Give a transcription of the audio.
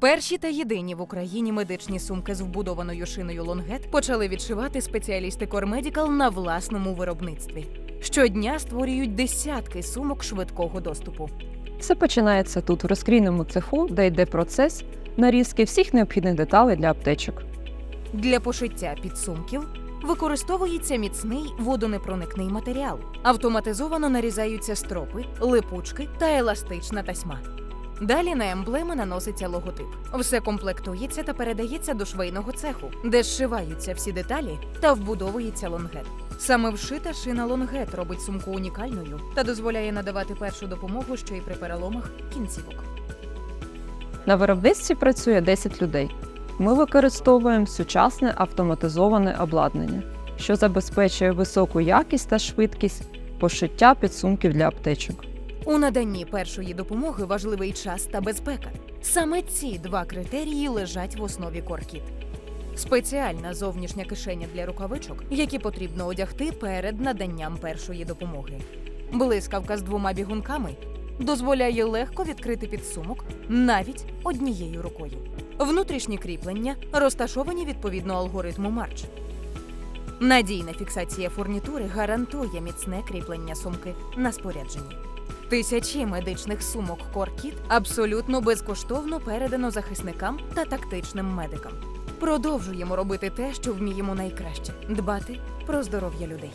Перші та єдині в Україні медичні сумки з вбудованою шиною Лонгет почали відшивати спеціалісти Кормедікал на власному виробництві. Щодня створюють десятки сумок швидкого доступу. Все починається тут, в розкрійному цеху, де йде процес нарізки всіх необхідних деталей для аптечок. Для пошиття підсумків використовується міцний водонепроникний матеріал. Автоматизовано нарізаються стропи, липучки та еластична тасьма. Далі на емблеми наноситься логотип. Все комплектується та передається до швейного цеху, де зшиваються всі деталі та вбудовується лонгет. Саме вшита шина лонгет робить сумку унікальною та дозволяє надавати першу допомогу ще й при переломах кінцівок. На виробництві працює 10 людей. Ми використовуємо сучасне автоматизоване обладнання, що забезпечує високу якість та швидкість пошиття підсумків для аптечок. У наданні першої допомоги важливий час та безпека. Саме ці два критерії лежать в основі коркіт. Спеціальна зовнішня кишеня для рукавичок, які потрібно одягти перед наданням першої допомоги. Блискавка з двома бігунками дозволяє легко відкрити підсумок навіть однією рукою. Внутрішні кріплення розташовані відповідно алгоритму Марч. Надійна фіксація фурнітури гарантує міцне кріплення сумки на спорядженні. Тисячі медичних сумок Коркіт абсолютно безкоштовно передано захисникам та тактичним медикам. Продовжуємо робити те, що вміємо найкраще дбати про здоров'я людей.